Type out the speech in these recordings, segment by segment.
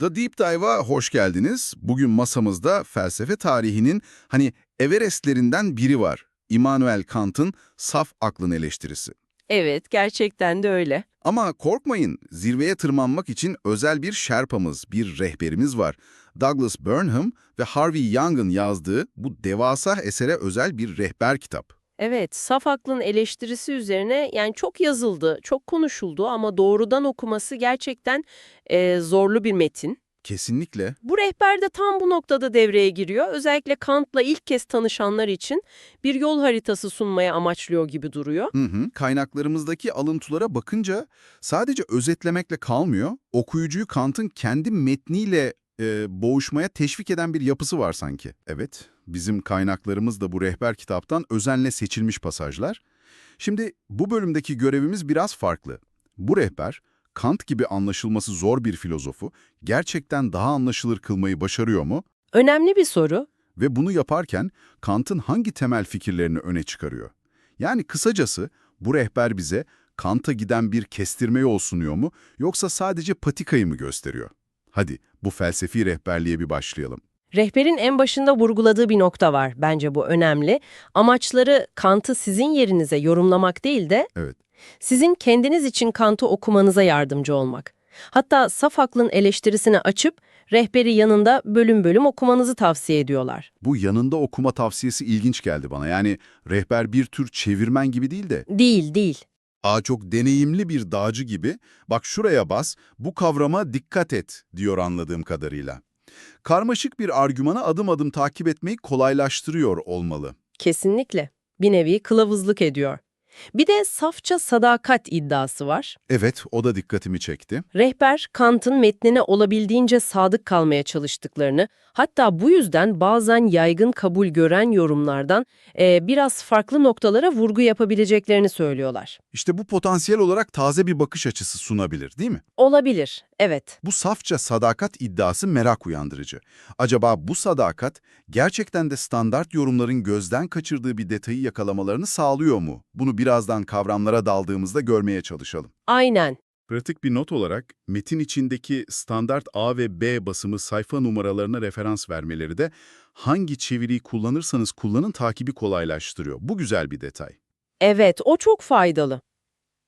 The Deep Dive'a hoş geldiniz. Bugün masamızda felsefe tarihinin hani Everest'lerinden biri var. Immanuel Kant'ın saf aklın eleştirisi. Evet, gerçekten de öyle. Ama korkmayın, zirveye tırmanmak için özel bir şerpamız, bir rehberimiz var. Douglas Burnham ve Harvey Young'ın yazdığı bu devasa esere özel bir rehber kitap. Evet, saf aklın eleştirisi üzerine yani çok yazıldı, çok konuşuldu ama doğrudan okuması gerçekten e, zorlu bir metin. Kesinlikle Bu rehber de tam bu noktada devreye giriyor. Özellikle Kant'la ilk kez tanışanlar için bir yol haritası sunmaya amaçlıyor gibi duruyor. Hı hı. Kaynaklarımızdaki alıntılara bakınca sadece özetlemekle kalmıyor, okuyucuyu Kant'ın kendi metniyle e, boğuşmaya teşvik eden bir yapısı var sanki. Evet, bizim kaynaklarımız da bu rehber kitaptan özenle seçilmiş pasajlar. Şimdi bu bölümdeki görevimiz biraz farklı. Bu rehber, Kant gibi anlaşılması zor bir filozofu gerçekten daha anlaşılır kılmayı başarıyor mu? Önemli bir soru. Ve bunu yaparken Kant'ın hangi temel fikirlerini öne çıkarıyor? Yani kısacası bu rehber bize Kant'a giden bir kestirme yol sunuyor mu yoksa sadece patikayı mı gösteriyor? Hadi bu felsefi rehberliğe bir başlayalım. Rehberin en başında vurguladığı bir nokta var. Bence bu önemli. Amaçları Kant'ı sizin yerinize yorumlamak değil de Evet. sizin kendiniz için Kant'ı okumanıza yardımcı olmak. Hatta saf aklın eleştirisini açıp rehberi yanında bölüm bölüm okumanızı tavsiye ediyorlar. Bu yanında okuma tavsiyesi ilginç geldi bana. Yani rehber bir tür çevirmen gibi değil de Değil, değil. Aa çok deneyimli bir dağcı gibi, bak şuraya bas, bu kavrama dikkat et diyor anladığım kadarıyla. Karmaşık bir argümanı adım adım takip etmeyi kolaylaştırıyor olmalı. Kesinlikle. Bir nevi kılavuzluk ediyor. Bir de safça sadakat iddiası var. Evet, o da dikkatimi çekti. Rehber, Kant'ın metnine olabildiğince sadık kalmaya çalıştıklarını, hatta bu yüzden bazen yaygın kabul gören yorumlardan eee, biraz farklı noktalara vurgu yapabileceklerini söylüyorlar. İşte bu potansiyel olarak taze bir bakış açısı sunabilir, değil mi? Olabilir, evet. Bu safça sadakat iddiası merak uyandırıcı. Acaba bu sadakat gerçekten de standart yorumların gözden kaçırdığı bir detayı yakalamalarını sağlıyor mu? Bunu birazdan kavramlara daldığımızda görmeye çalışalım. Aynen. Pratik bir not olarak metin içindeki standart A ve B basımı sayfa numaralarına referans vermeleri de hangi çeviriyi kullanırsanız kullanın takibi kolaylaştırıyor. Bu güzel bir detay. Evet, o çok faydalı.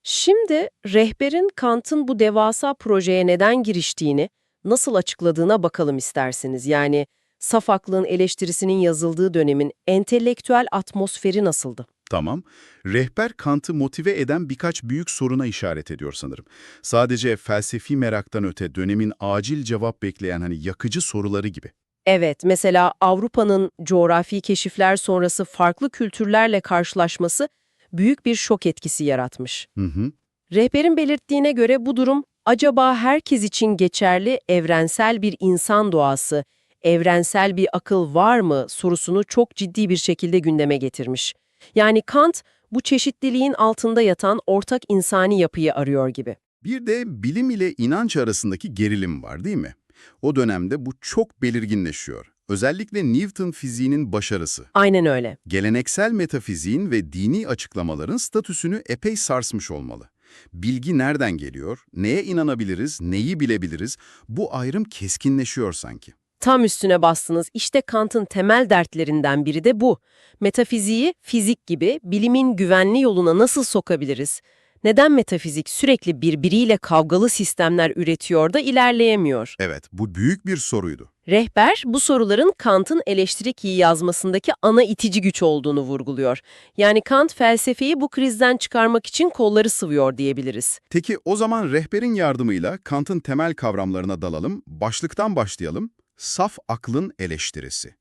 Şimdi rehberin Kant'ın bu devasa projeye neden giriştiğini, nasıl açıkladığına bakalım isterseniz. Yani saf aklın eleştirisinin yazıldığı dönemin entelektüel atmosferi nasıldı? Tamam. Rehber Kant'ı motive eden birkaç büyük soruna işaret ediyor sanırım. Sadece felsefi meraktan öte dönemin acil cevap bekleyen hani yakıcı soruları gibi. Evet, mesela Avrupa'nın coğrafi keşifler sonrası farklı kültürlerle karşılaşması büyük bir şok etkisi yaratmış. Hı hı. Rehberin belirttiğine göre bu durum acaba herkes için geçerli evrensel bir insan doğası, evrensel bir akıl var mı sorusunu çok ciddi bir şekilde gündeme getirmiş. Yani Kant bu çeşitliliğin altında yatan ortak insani yapıyı arıyor gibi. Bir de bilim ile inanç arasındaki gerilim var değil mi? O dönemde bu çok belirginleşiyor. Özellikle Newton fiziğinin başarısı. Aynen öyle. Geleneksel metafiziğin ve dini açıklamaların statüsünü epey sarsmış olmalı. Bilgi nereden geliyor, neye inanabiliriz, neyi bilebiliriz, bu ayrım keskinleşiyor sanki. Tam üstüne bastınız. İşte Kant'ın temel dertlerinden biri de bu. Metafiziği fizik gibi bilimin güvenli yoluna nasıl sokabiliriz? Neden metafizik sürekli birbiriyle kavgalı sistemler üretiyor da ilerleyemiyor? Evet, bu büyük bir soruydu. Rehber bu soruların Kant'ın eleştiri iyi yazmasındaki ana itici güç olduğunu vurguluyor. Yani Kant felsefeyi bu krizden çıkarmak için kolları sıvıyor diyebiliriz. Peki o zaman rehberin yardımıyla Kant'ın temel kavramlarına dalalım, başlıktan başlayalım. Saf aklın eleştirisi.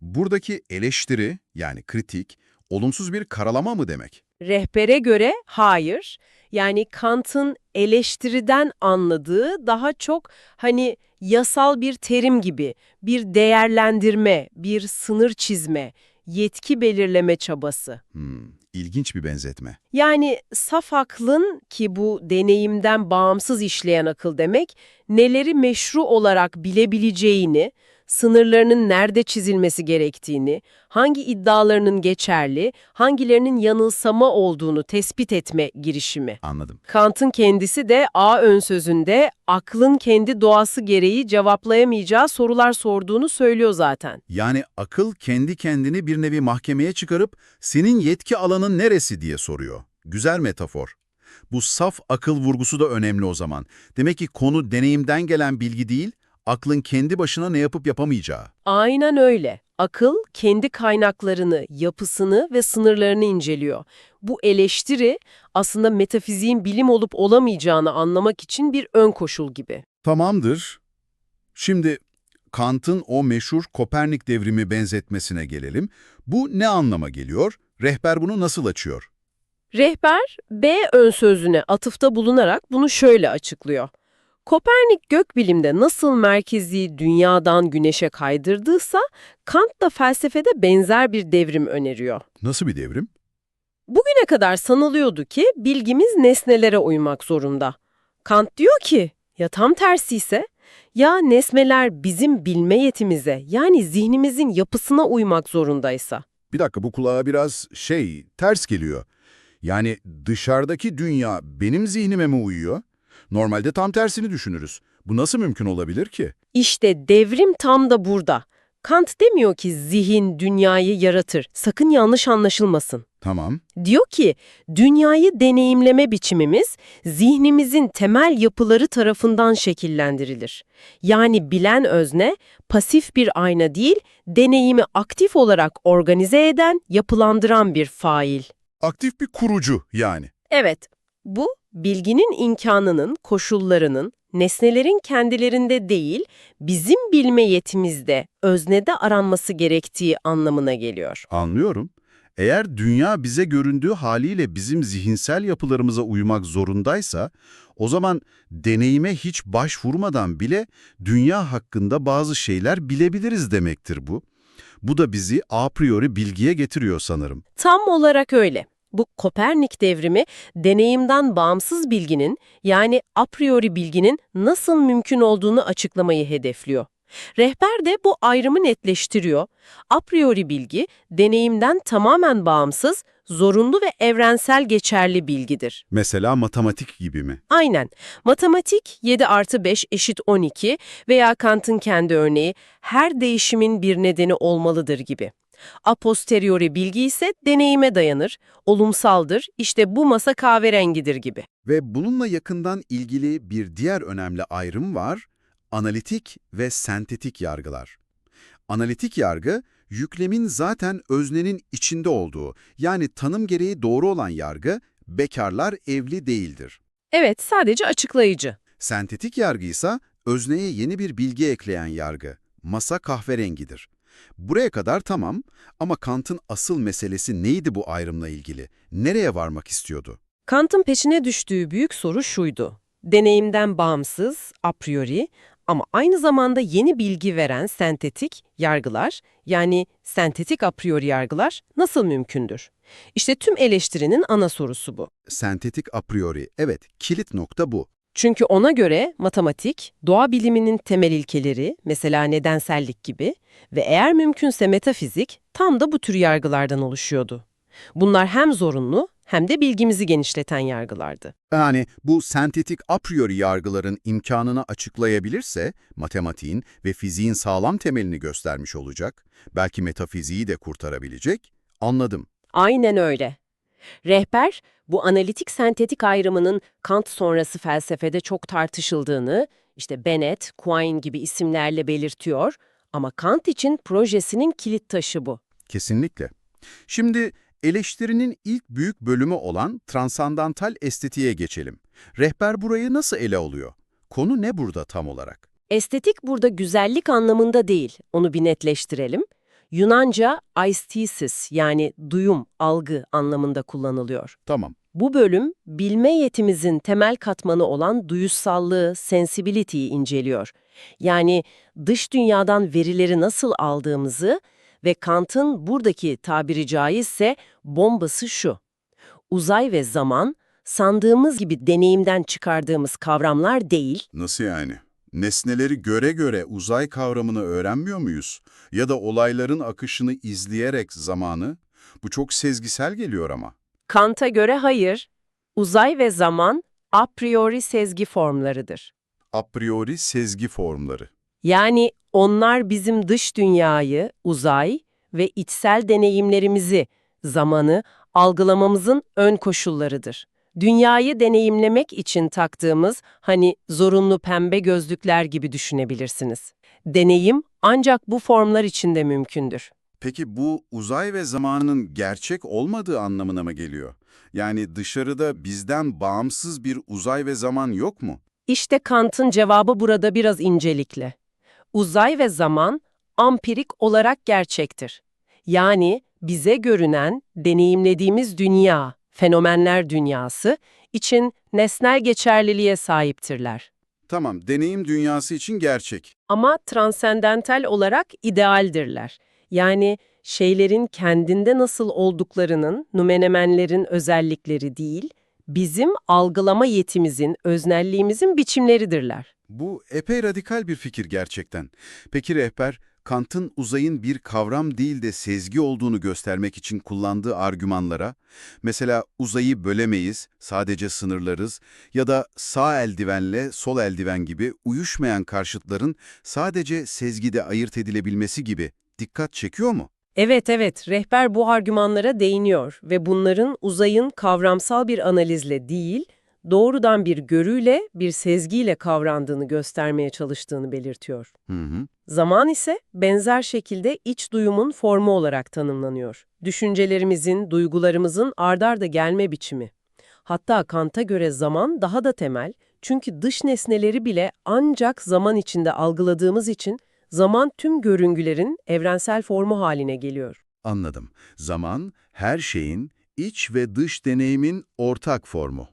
Buradaki eleştiri, yani kritik, olumsuz bir karalama mı demek? Rehbere göre hayır. Yani Kant'ın eleştiriden anladığı daha çok hani yasal bir terim gibi bir değerlendirme, bir sınır çizme, yetki belirleme çabası. Hmm, ilginç bir benzetme. Yani saf aklın ki bu deneyimden bağımsız işleyen akıl demek, neleri meşru olarak bilebileceğini, sınırlarının nerede çizilmesi gerektiğini, hangi iddialarının geçerli, hangilerinin yanılsama olduğunu tespit etme girişimi. Anladım. Kant'ın kendisi de A ön sözünde aklın kendi doğası gereği cevaplayamayacağı sorular sorduğunu söylüyor zaten. Yani akıl kendi kendini bir nevi mahkemeye çıkarıp senin yetki alanın neresi diye soruyor. Güzel metafor. Bu saf akıl vurgusu da önemli o zaman. Demek ki konu deneyimden gelen bilgi değil, aklın kendi başına ne yapıp yapamayacağı. Aynen öyle. Akıl kendi kaynaklarını, yapısını ve sınırlarını inceliyor. Bu eleştiri aslında metafiziğin bilim olup olamayacağını anlamak için bir ön koşul gibi. Tamamdır. Şimdi Kant'ın o meşhur Kopernik devrimi benzetmesine gelelim. Bu ne anlama geliyor? Rehber bunu nasıl açıyor? Rehber, B ön sözüne atıfta bulunarak bunu şöyle açıklıyor. Kopernik gökbilimde nasıl merkezi dünyadan güneşe kaydırdıysa, Kant da felsefede benzer bir devrim öneriyor. Nasıl bir devrim? Bugüne kadar sanılıyordu ki bilgimiz nesnelere uymak zorunda. Kant diyor ki, ya tam tersi ise, ya nesneler bizim bilme yetimize yani zihnimizin yapısına uymak zorundaysa. Bir dakika bu kulağa biraz şey, ters geliyor. Yani dışarıdaki dünya benim zihnime mi uyuyor? Normalde tam tersini düşünürüz. Bu nasıl mümkün olabilir ki? İşte devrim tam da burada. Kant demiyor ki zihin dünyayı yaratır, sakın yanlış anlaşılmasın. Tamam. Diyor ki, dünyayı deneyimleme biçimimiz zihnimizin temel yapıları tarafından şekillendirilir. Yani bilen özne, pasif bir ayna değil, deneyimi aktif olarak organize eden, yapılandıran bir fail. Aktif bir kurucu yani. Evet, bu bilginin imkanının, koşullarının, nesnelerin kendilerinde değil, bizim bilme yetimizde, öznede aranması gerektiği anlamına geliyor. Anlıyorum. Eğer dünya bize göründüğü haliyle bizim zihinsel yapılarımıza uymak zorundaysa, o zaman deneyime hiç başvurmadan bile dünya hakkında bazı şeyler bilebiliriz demektir bu. Bu da bizi a priori bilgiye getiriyor sanırım. Tam olarak öyle. Bu Kopernik devrimi deneyimden bağımsız bilginin yani a priori bilginin nasıl mümkün olduğunu açıklamayı hedefliyor. Rehber de bu ayrımı netleştiriyor. A priori bilgi deneyimden tamamen bağımsız, zorunlu ve evrensel geçerli bilgidir. Mesela matematik gibi mi? Aynen. Matematik 7 artı 5 eşit 12 veya Kant'ın kendi örneği her değişimin bir nedeni olmalıdır gibi. A posteriori bilgi ise deneyime dayanır, olumsaldır, işte bu masa kahverengidir gibi. Ve bununla yakından ilgili bir diğer önemli ayrım var, analitik ve sentetik yargılar. Analitik yargı, yüklemin zaten öznenin içinde olduğu, yani tanım gereği doğru olan yargı, bekarlar evli değildir. Evet, sadece açıklayıcı. Sentetik yargı ise özneye yeni bir bilgi ekleyen yargı, masa kahverengidir. Buraya kadar tamam ama Kant'ın asıl meselesi neydi bu ayrımla ilgili? Nereye varmak istiyordu? Kant'ın peşine düştüğü büyük soru şuydu. Deneyimden bağımsız, a priori ama aynı zamanda yeni bilgi veren sentetik yargılar, yani sentetik a priori yargılar nasıl mümkündür? İşte tüm eleştirinin ana sorusu bu. Sentetik a priori, evet kilit nokta bu. Çünkü ona göre matematik, doğa biliminin temel ilkeleri, mesela nedensellik gibi ve eğer mümkünse metafizik tam da bu tür yargılardan oluşuyordu. Bunlar hem zorunlu hem de bilgimizi genişleten yargılardı. Yani bu sentetik a priori yargıların imkanını açıklayabilirse matematiğin ve fiziğin sağlam temelini göstermiş olacak, belki metafiziği de kurtarabilecek, anladım. Aynen öyle. Rehber, bu analitik sentetik ayrımının Kant sonrası felsefede çok tartışıldığını, işte Bennett, Quine gibi isimlerle belirtiyor ama Kant için projesinin kilit taşı bu. Kesinlikle. Şimdi eleştirinin ilk büyük bölümü olan transandantal estetiğe geçelim. Rehber burayı nasıl ele alıyor? Konu ne burada tam olarak? Estetik burada güzellik anlamında değil, onu bir netleştirelim. Yunanca aesthesis yani duyum, algı anlamında kullanılıyor. Tamam. Bu bölüm, bilme yetimizin temel katmanı olan duyusallığı, sensibility'yi inceliyor. Yani dış dünyadan verileri nasıl aldığımızı ve Kant'ın buradaki tabiri caizse bombası şu. Uzay ve zaman, sandığımız gibi deneyimden çıkardığımız kavramlar değil, Nasıl yani? Nesneleri göre göre uzay kavramını öğrenmiyor muyuz? Ya da olayların akışını izleyerek zamanı? Bu çok sezgisel geliyor ama. Kant'a göre hayır, uzay ve zaman a priori sezgi formlarıdır. A priori sezgi formları. Yani onlar bizim dış dünyayı, uzay ve içsel deneyimlerimizi, zamanı algılamamızın ön koşullarıdır. Dünyayı deneyimlemek için taktığımız hani zorunlu pembe gözlükler gibi düşünebilirsiniz. Deneyim ancak bu formlar içinde mümkündür. Peki bu uzay ve zamanın gerçek olmadığı anlamına mı geliyor? Yani dışarıda bizden bağımsız bir uzay ve zaman yok mu? İşte Kant'ın cevabı burada biraz incelikli. Uzay ve zaman ampirik olarak gerçektir. Yani bize görünen, deneyimlediğimiz dünya, fenomenler dünyası için nesnel geçerliliğe sahiptirler. Tamam, deneyim dünyası için gerçek. Ama transendental olarak idealdirler. Yani şeylerin kendinde nasıl olduklarının, numenemenlerin özellikleri değil, bizim algılama yetimizin, öznelliğimizin biçimleridirler. Bu epey radikal bir fikir gerçekten. Peki rehber, Kant'ın uzayın bir kavram değil de sezgi olduğunu göstermek için kullandığı argümanlara, mesela uzayı bölemeyiz, sadece sınırlarız ya da sağ eldivenle sol eldiven gibi uyuşmayan karşıtların sadece sezgide ayırt edilebilmesi gibi dikkat çekiyor mu? Evet evet, rehber bu argümanlara değiniyor ve bunların uzayın kavramsal bir analizle değil, doğrudan bir görüyle, bir sezgiyle kavrandığını göstermeye çalıştığını belirtiyor. Hı hı. Zaman ise benzer şekilde iç duyumun formu olarak tanımlanıyor. Düşüncelerimizin, duygularımızın ardarda gelme biçimi. Hatta Kant'a göre zaman daha da temel çünkü dış nesneleri bile ancak zaman içinde algıladığımız için zaman tüm görüngülerin evrensel formu haline geliyor. Anladım. Zaman, her şeyin, iç ve dış deneyimin ortak formu.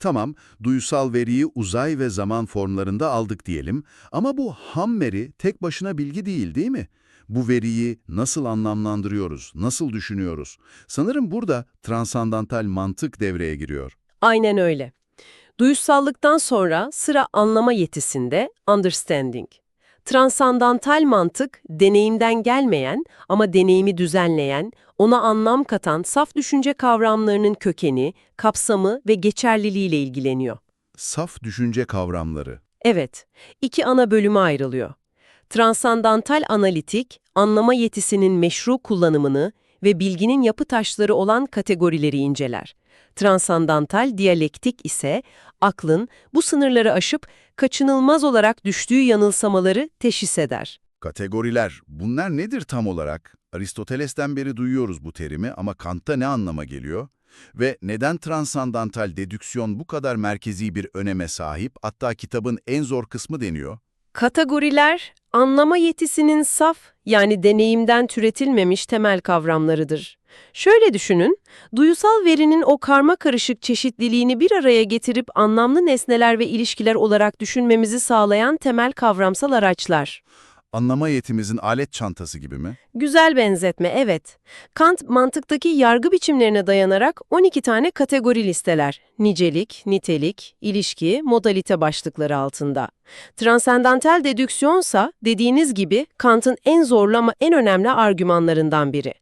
Tamam, duysal veriyi uzay ve zaman formlarında aldık diyelim ama bu ham veri tek başına bilgi değil değil mi? Bu veriyi nasıl anlamlandırıyoruz, nasıl düşünüyoruz? Sanırım burada transandantal mantık devreye giriyor. Aynen öyle. Duyusallıktan sonra sıra anlama yetisinde understanding. Transandantal mantık, deneyimden gelmeyen ama deneyimi düzenleyen, ona anlam katan saf düşünce kavramlarının kökeni, kapsamı ve geçerliliğiyle ilgileniyor. Saf düşünce kavramları. Evet, iki ana bölüme ayrılıyor. Transandantal analitik, anlama yetisinin meşru kullanımını ve bilginin yapı taşları olan kategorileri inceler. Transandantal diyalektik ise aklın bu sınırları aşıp kaçınılmaz olarak düştüğü yanılsamaları teşhis eder. Kategoriler, bunlar nedir tam olarak? Aristoteles'ten beri duyuyoruz bu terimi ama Kant'ta ne anlama geliyor? Ve neden transandantal dedüksiyon bu kadar merkezi bir öneme sahip, hatta kitabın en zor kısmı deniyor? Kategoriler, anlama yetisinin saf, yani deneyimden türetilmemiş temel kavramlarıdır. Şöyle düşünün, duyusal verinin o karma karışık çeşitliliğini bir araya getirip anlamlı nesneler ve ilişkiler olarak düşünmemizi sağlayan temel kavramsal araçlar. Anlama yetimizin alet çantası gibi mi? Güzel benzetme, evet. Kant mantıktaki yargı biçimlerine dayanarak 12 tane kategori listeler. Nicelik, nitelik, ilişki, modalite başlıkları altında. Transendantal dedüksiyonsa dediğiniz gibi Kant'ın en zorlu ama en önemli argümanlarından biri.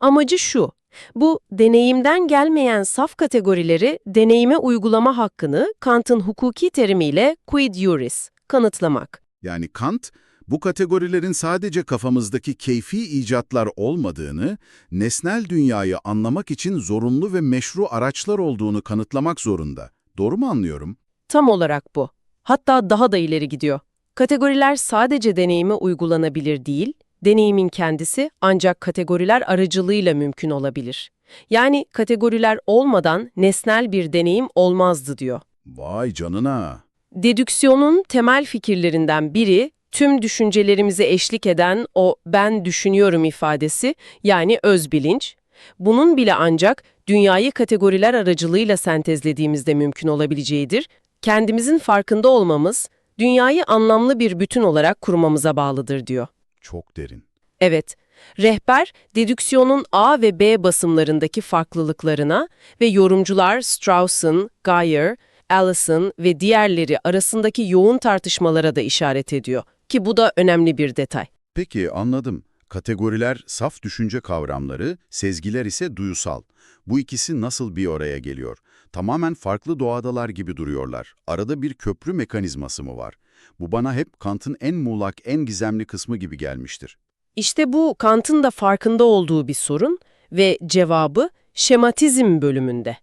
Amacı şu, bu deneyimden gelmeyen saf kategorileri deneyime uygulama hakkını Kant'ın hukuki terimiyle quid juris kanıtlamak. Yani Kant, bu kategorilerin sadece kafamızdaki keyfi icatlar olmadığını, nesnel dünyayı anlamak için zorunlu ve meşru araçlar olduğunu kanıtlamak zorunda. Doğru mu anlıyorum? Tam olarak bu. Hatta daha da ileri gidiyor. Kategoriler sadece deneyime uygulanabilir değil, deneyimin kendisi ancak kategoriler aracılığıyla mümkün olabilir. Yani kategoriler olmadan nesnel bir deneyim olmazdı diyor. Vay canına! Dedüksiyonun temel fikirlerinden biri, tüm düşüncelerimize eşlik eden o ben düşünüyorum ifadesi, yani öz bilinç. Bunun bile ancak dünyayı kategoriler aracılığıyla sentezlediğimizde mümkün olabileceğidir. Kendimizin farkında olmamız, dünyayı anlamlı bir bütün olarak kurmamıza bağlıdır diyor. Çok derin. Evet, rehber, dedüksiyonun A ve B basımlarındaki farklılıklarına ve yorumcular Strauss'un, Geyer, Allison ve diğerleri arasındaki yoğun tartışmalara da işaret ediyor. Ki bu da önemli bir detay. Peki anladım. Kategoriler saf düşünce kavramları, sezgiler ise duyusal. Bu ikisi nasıl bir araya geliyor? Tamamen farklı doğadalar gibi duruyorlar. Arada bir köprü mekanizması mı var? Bu bana hep Kant'ın en muğlak, en gizemli kısmı gibi gelmiştir. İşte bu Kant'ın da farkında olduğu bir sorun ve cevabı şematizm bölümünde.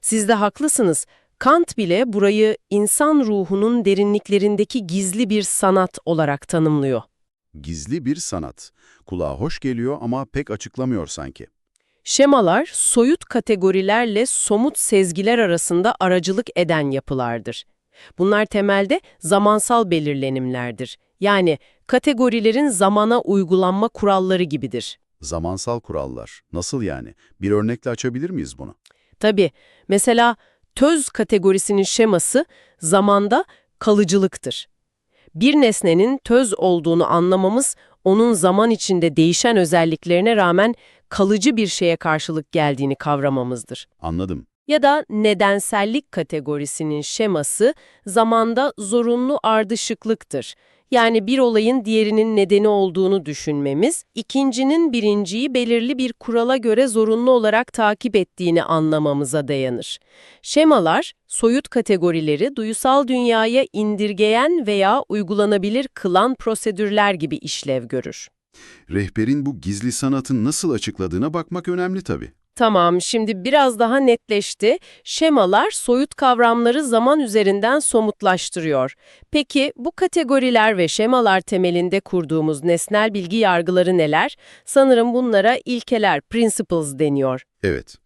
Siz de haklısınız. Kant bile burayı insan ruhunun derinliklerindeki gizli bir sanat olarak tanımlıyor. Gizli bir sanat. Kulağa hoş geliyor ama pek açıklamıyor sanki. Şemalar, soyut kategorilerle somut sezgiler arasında aracılık eden yapılardır. Bunlar temelde zamansal belirlenimlerdir. Yani kategorilerin zamana uygulanma kuralları gibidir. Zamansal kurallar. Nasıl yani? Bir örnekle açabilir miyiz bunu? Tabii, mesela töz kategorisinin şeması zamanda kalıcılıktır. Bir nesnenin töz olduğunu anlamamız, onun zaman içinde değişen özelliklerine rağmen kalıcı bir şeye karşılık geldiğini kavramamızdır. Anladım. Ya da nedensellik kategorisinin şeması zamanda zorunlu ardışıklıktır. Yani bir olayın diğerinin nedeni olduğunu düşünmemiz, ikincinin birinciyi belirli bir kurala göre zorunlu olarak takip ettiğini anlamamıza dayanır. Şemalar, soyut kategorileri duyusal dünyaya indirgeyen veya uygulanabilir kılan prosedürler gibi işlev görür. Rehberin bu gizli sanatın nasıl açıkladığına bakmak önemli tabii. Tamam, şimdi biraz daha netleşti. Şemalar soyut kavramları zaman üzerinden somutlaştırıyor. Peki bu kategoriler ve şemalar temelinde kurduğumuz nesnel bilgi yargıları neler? Sanırım bunlara ilkeler, principles deniyor. Evet,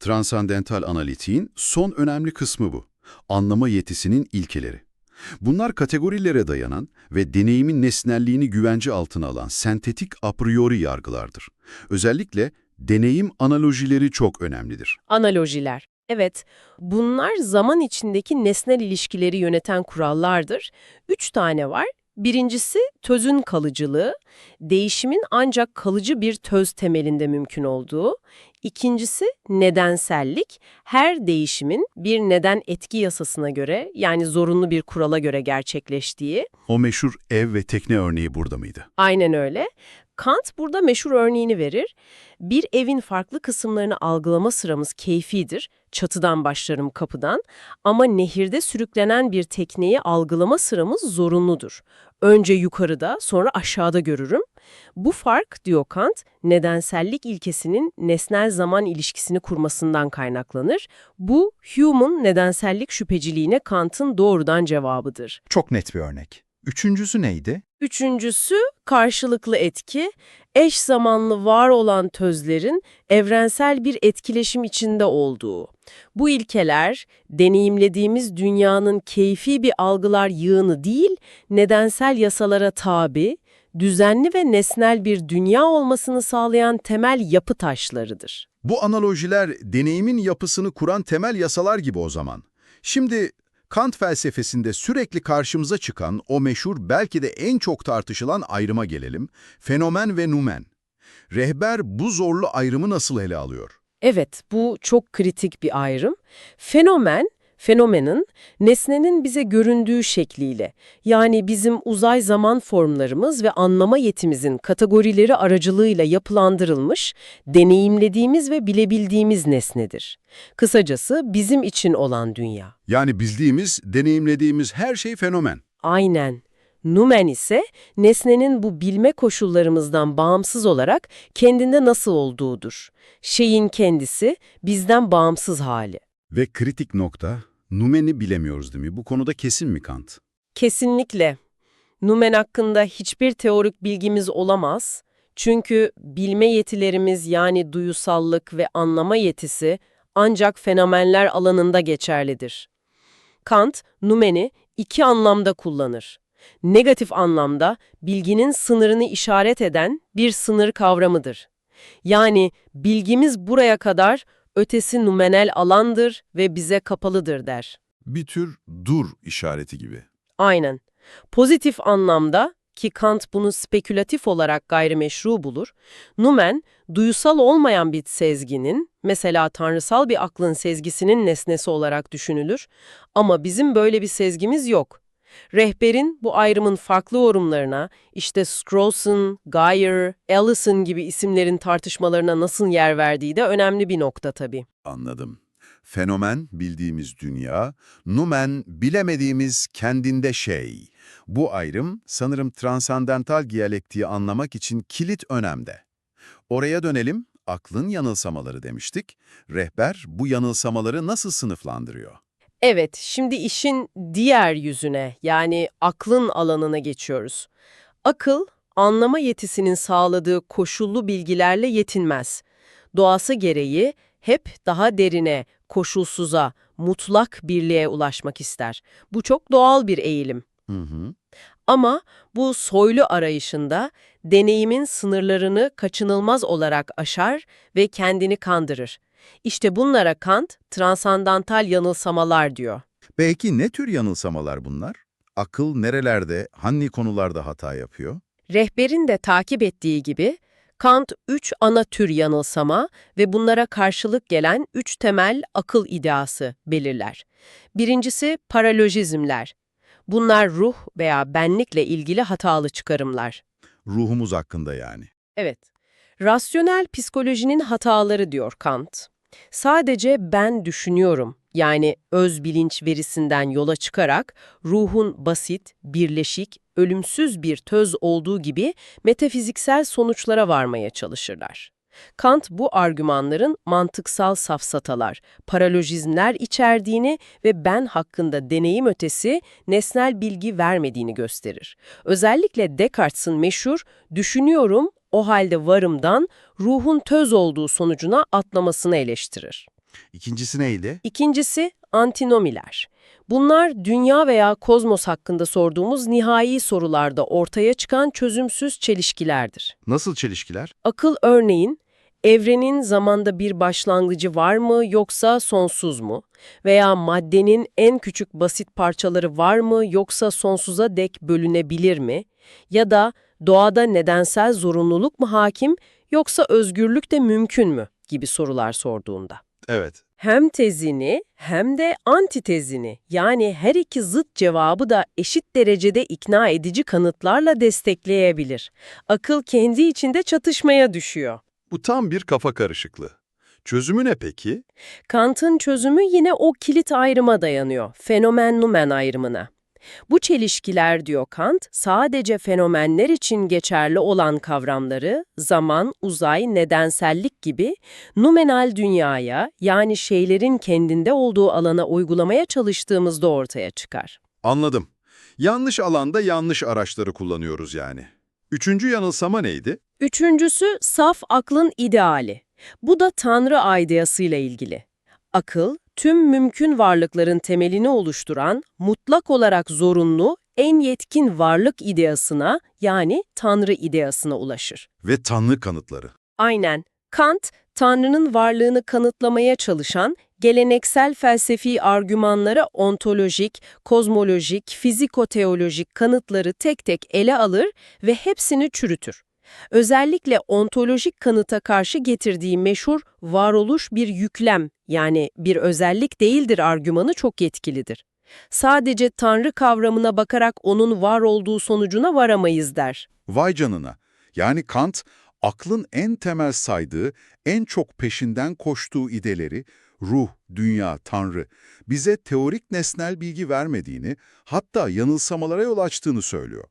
transandental analitiğin son önemli kısmı bu. Anlama yetisinin ilkeleri. Bunlar kategorilere dayanan ve deneyimin nesnelliğini güvence altına alan sentetik a priori yargılardır. Özellikle deneyim analojileri çok önemlidir. Analojiler. Evet, bunlar zaman içindeki nesnel ilişkileri yöneten kurallardır. Üç tane var. Birincisi tözün kalıcılığı, değişimin ancak kalıcı bir töz temelinde mümkün olduğu. İkincisi nedensellik, her değişimin bir neden-etki yasasına göre yani zorunlu bir kurala göre gerçekleştiği. O meşhur ev ve tekne örneği burada mıydı? Aynen öyle. Kant burada meşhur örneğini verir. Bir evin farklı kısımlarını algılama sıramız keyfidir. Çatıdan başlarım kapıdan. Ama nehirde sürüklenen bir tekneyi algılama sıramız zorunludur. Önce yukarıda, sonra aşağıda görürüm. Bu fark, diyor Kant, nedensellik ilkesinin nesnel zaman ilişkisini kurmasından kaynaklanır. Bu, Hume'un nedensellik şüpheciliğine Kant'ın doğrudan cevabıdır. Çok net bir örnek. Üçüncüsü neydi? Üçüncüsü karşılıklı etki, eş zamanlı var olan tözlerin evrensel bir etkileşim içinde olduğu. Bu ilkeler, deneyimlediğimiz dünyanın keyfi bir algılar yığını değil, nedensel yasalara tabi, düzenli ve nesnel bir dünya olmasını sağlayan temel yapı taşlarıdır. Bu analojiler deneyimin yapısını kuran temel yasalar gibi o zaman. Şimdi Kant felsefesinde sürekli karşımıza çıkan o meşhur belki de en çok tartışılan ayrıma gelelim. Fenomen ve numen. Rehber bu zorlu ayrımı nasıl ele alıyor? Evet, bu çok kritik bir ayrım. Fenomen, fenomenin, nesnenin bize göründüğü şekliyle, yani bizim uzay zaman formlarımız ve anlama yetimizin kategorileri aracılığıyla yapılandırılmış, deneyimlediğimiz ve bilebildiğimiz nesnedir. Kısacası bizim için olan dünya. Yani bildiğimiz, deneyimlediğimiz her şey fenomen. Aynen. Numen ise nesnenin bu bilme koşullarımızdan bağımsız olarak kendinde nasıl olduğudur. Şeyin kendisi bizden bağımsız hali. Ve kritik nokta, numeni bilemiyoruz değil mi? Bu konuda kesin mi Kant? Kesinlikle. Numen hakkında hiçbir teorik bilgimiz olamaz. Çünkü bilme yetilerimiz yani duyusallık ve anlama yetisi ancak fenomenler alanında geçerlidir. Kant, numeni iki anlamda kullanır. Negatif anlamda bilginin sınırını işaret eden bir sınır kavramıdır. Yani bilgimiz buraya kadar, ötesi numenel alandır ve bize kapalıdır der. Bir tür dur işareti gibi. Aynen. Pozitif anlamda ki Kant bunu spekülatif olarak gayrimeşru bulur, numen, duyusal olmayan bir sezginin, mesela tanrısal bir aklın sezgisinin nesnesi olarak düşünülür ama bizim böyle bir sezgimiz yok. Rehberin bu ayrımın farklı yorumlarına, işte Strawson, Geyer, Ellison gibi isimlerin tartışmalarına nasıl yer verdiği de önemli bir nokta tabii. Anladım. Fenomen bildiğimiz dünya, numen bilemediğimiz kendinde şey. Bu ayrım sanırım transandental diyalektiği anlamak için kilit önemde. Oraya dönelim, aklın yanılsamaları demiştik. Rehber bu yanılsamaları nasıl sınıflandırıyor? Evet, şimdi işin diğer yüzüne yani aklın alanına geçiyoruz. Akıl, anlama yetisinin sağladığı koşullu bilgilerle yetinmez. Doğası gereği hep daha derine, koşulsuza, mutlak birliğe ulaşmak ister. Bu çok doğal bir eğilim. Hı hı. Ama bu soylu arayışında deneyimin sınırlarını kaçınılmaz olarak aşar ve kendini kandırır. İşte bunlara Kant, transandantal yanılsamalar diyor. Peki ne tür yanılsamalar bunlar? Akıl nerelerde, hangi konularda hata yapıyor? Rehberin de takip ettiği gibi, Kant üç ana tür yanılsama ve bunlara karşılık gelen üç temel akıl ideası belirler. Birincisi paralojizmler. Bunlar ruh veya benlikle ilgili hatalı çıkarımlar. Ruhumuz hakkında yani. Evet. Rasyonel psikolojinin hataları diyor Kant. Sadece ben düşünüyorum, yani öz bilinç verisinden yola çıkarak ruhun basit, birleşik, ölümsüz bir töz olduğu gibi metafiziksel sonuçlara varmaya çalışırlar. Kant bu argümanların mantıksal safsatalar, paralojizmler içerdiğini ve ben hakkında deneyim ötesi nesnel bilgi vermediğini gösterir. Özellikle Descartes'in meşhur düşünüyorum o halde varımdan ruhun töz olduğu sonucuna atlamasını eleştirir. İkincisi neydi? İkincisi antinomiler. Bunlar dünya veya kozmos hakkında sorduğumuz nihai sorularda ortaya çıkan çözümsüz çelişkilerdir. Nasıl çelişkiler? Akıl örneğin, evrenin zamanda bir başlangıcı var mı yoksa sonsuz mu? Veya maddenin en küçük basit parçaları var mı yoksa sonsuza dek bölünebilir mi? Ya da doğada nedensel zorunluluk mu hakim yoksa özgürlük de mümkün mü? gibi sorular sorduğunda. Evet. Hem tezini hem de antitezini yani her iki zıt cevabı da eşit derecede ikna edici kanıtlarla destekleyebilir. Akıl kendi içinde çatışmaya düşüyor. Bu tam bir kafa karışıklığı. Çözümü ne peki? Kant'ın çözümü yine o kilit ayrıma dayanıyor, fenomen-numen ayrımına. Bu çelişkiler, diyor Kant, sadece fenomenler için geçerli olan kavramları, zaman, uzay, nedensellik gibi numenal dünyaya, yani şeylerin kendinde olduğu alana uygulamaya çalıştığımızda ortaya çıkar. Anladım. Yanlış alanda yanlış araçları kullanıyoruz yani. Üçüncü yanılsama neydi? Üçüncüsü, saf aklın ideali. Bu da Tanrı aidiyasıyla ilgili. Akıl, tüm mümkün varlıkların temelini oluşturan, mutlak olarak zorunlu, en yetkin varlık ideasına yani Tanrı ideasına ulaşır. Ve Tanrı kanıtları. Aynen. Kant, Tanrı'nın varlığını kanıtlamaya çalışan geleneksel felsefi argümanlara ontolojik, kozmolojik, fizikoteolojik kanıtları tek tek ele alır ve hepsini çürütür. Özellikle ontolojik kanıta karşı getirdiği meşhur varoluş bir yüklem yani bir özellik değildir argümanı çok etkilidir. Sadece Tanrı kavramına bakarak onun var olduğu sonucuna varamayız der. Vay canına. Yani Kant, aklın en temel saydığı, en çok peşinden koştuğu ideleri, ruh, dünya, tanrı, bize teorik nesnel bilgi vermediğini, hatta yanılsamalara yol açtığını söylüyor.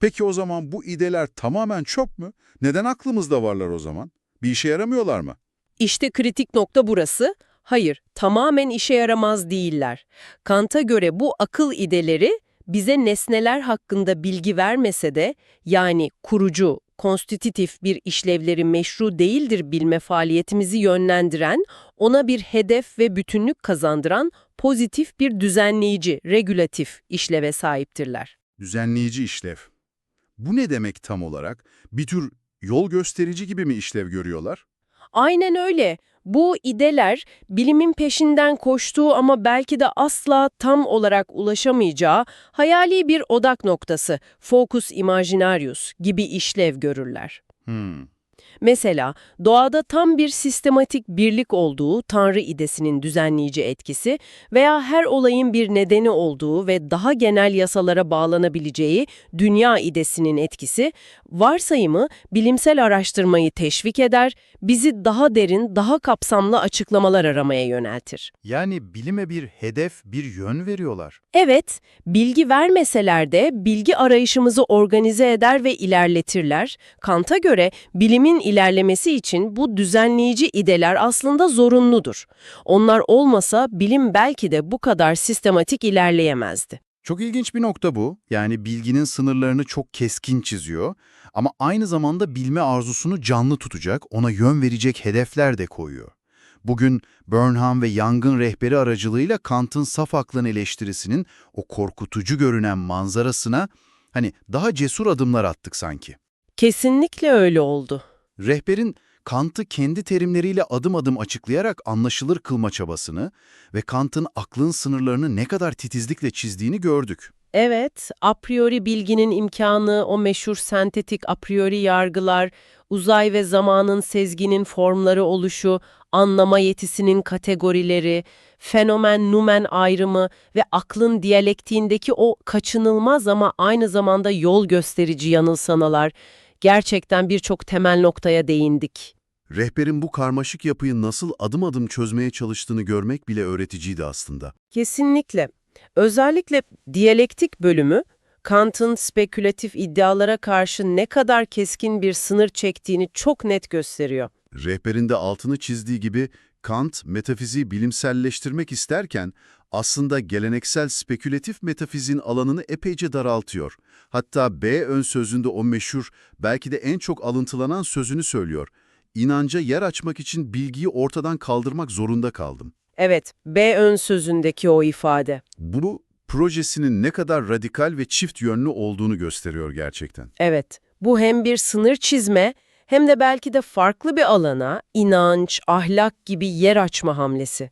Peki o zaman bu ideler tamamen çöp mü? Neden aklımızda varlar o zaman? Bir işe yaramıyorlar mı? İşte kritik nokta burası. Hayır, tamamen işe yaramaz değiller. Kant'a göre bu akıl ideleri bize nesneler hakkında bilgi vermese de yani kurucu, konstitütif bir işlevleri meşru değildir bilme faaliyetimizi yönlendiren, ona bir hedef ve bütünlük kazandıran pozitif bir düzenleyici, regülatif işleve sahiptirler. Düzenleyici işlev. Bu ne demek tam olarak? Bir tür yol gösterici gibi mi işlev görüyorlar? Aynen öyle. Bu ideler bilimin peşinden koştuğu ama belki de asla tam olarak ulaşamayacağı hayali bir odak noktası, focus imaginarius gibi işlev görürler. Hmm. Mesela doğada tam bir sistematik birlik olduğu Tanrı idesinin düzenleyici etkisi veya her olayın bir nedeni olduğu ve daha genel yasalara bağlanabileceği dünya idesinin etkisi, varsayımı bilimsel araştırmayı teşvik eder, bizi daha derin, daha kapsamlı açıklamalar aramaya yöneltir. Yani bilime bir hedef, bir yön veriyorlar. Evet, bilgi vermeseler de bilgi arayışımızı organize eder ve ilerletirler. Kant'a göre bilimin ilerlemesi için bu düzenleyici ideler aslında zorunludur. Onlar olmasa bilim belki de bu kadar sistematik ilerleyemezdi. Çok ilginç bir nokta bu. Yani bilginin sınırlarını çok keskin çiziyor ama aynı zamanda bilme arzusunu canlı tutacak, ona yön verecek hedefler de koyuyor. Bugün Burnham ve Young'ın rehberi aracılığıyla Kant'ın saf aklın eleştirisinin o korkutucu görünen manzarasına hani daha cesur adımlar attık sanki. Kesinlikle öyle oldu. Rehberin Kant'ı kendi terimleriyle adım adım açıklayarak anlaşılır kılma çabasını ve Kant'ın aklın sınırlarını ne kadar titizlikle çizdiğini gördük. Evet, a priori bilginin imkanı, o meşhur sentetik a priori yargılar, uzay ve zamanın sezginin formları oluşu, anlama yetisinin kategorileri, fenomen-numen ayrımı ve aklın diyalektiğindeki o kaçınılmaz ama aynı zamanda yol gösterici yanılsanalar, gerçekten birçok temel noktaya değindik. Rehberin bu karmaşık yapıyı nasıl adım adım çözmeye çalıştığını görmek bile öğreticiydi aslında. Kesinlikle. Özellikle diyalektik bölümü, Kant'ın spekülatif iddialara karşı ne kadar keskin bir sınır çektiğini çok net gösteriyor. Rehberin de altını çizdiği gibi Kant metafiziği bilimselleştirmek isterken aslında geleneksel spekülatif metafizin alanını epeyce daraltıyor. Hatta B ön sözünde o meşhur, belki de en çok alıntılanan sözünü söylüyor. İnanca yer açmak için bilgiyi ortadan kaldırmak zorunda kaldım. Evet, B ön sözündeki o ifade. Bu, projesinin ne kadar radikal ve çift yönlü olduğunu gösteriyor gerçekten. Evet, bu hem bir sınır çizme hem de belki de farklı bir alana, inanç, ahlak gibi yer açma hamlesi.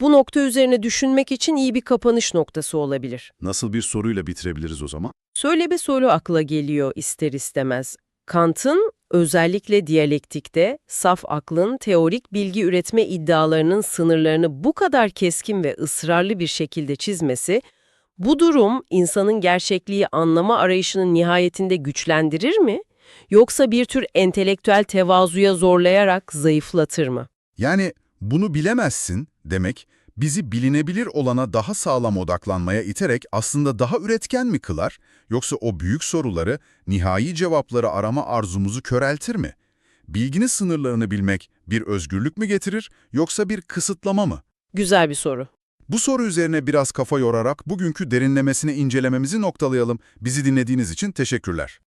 Bu nokta üzerine düşünmek için iyi bir kapanış noktası olabilir. Nasıl bir soruyla bitirebiliriz o zaman? Söyle bir soru akla geliyor ister istemez. Kant'ın özellikle diyalektikte saf aklın teorik bilgi üretme iddialarının sınırlarını bu kadar keskin ve ısrarlı bir şekilde çizmesi, bu durum insanın gerçekliği anlama arayışının nihayetinde güçlendirir mi? Yoksa bir tür entelektüel tevazuya zorlayarak zayıflatır mı? Yani bunu bilemezsin demek, bizi bilinebilir olana daha sağlam odaklanmaya iterek aslında daha üretken mi kılar, yoksa o büyük soruları, nihai cevapları arama arzumuzu köreltir mi? Bilginin sınırlarını bilmek bir özgürlük mü getirir, yoksa bir kısıtlama mı? Güzel bir soru. Bu soru üzerine biraz kafa yorarak bugünkü derinlemesine incelememizi noktalayalım. Bizi dinlediğiniz için teşekkürler.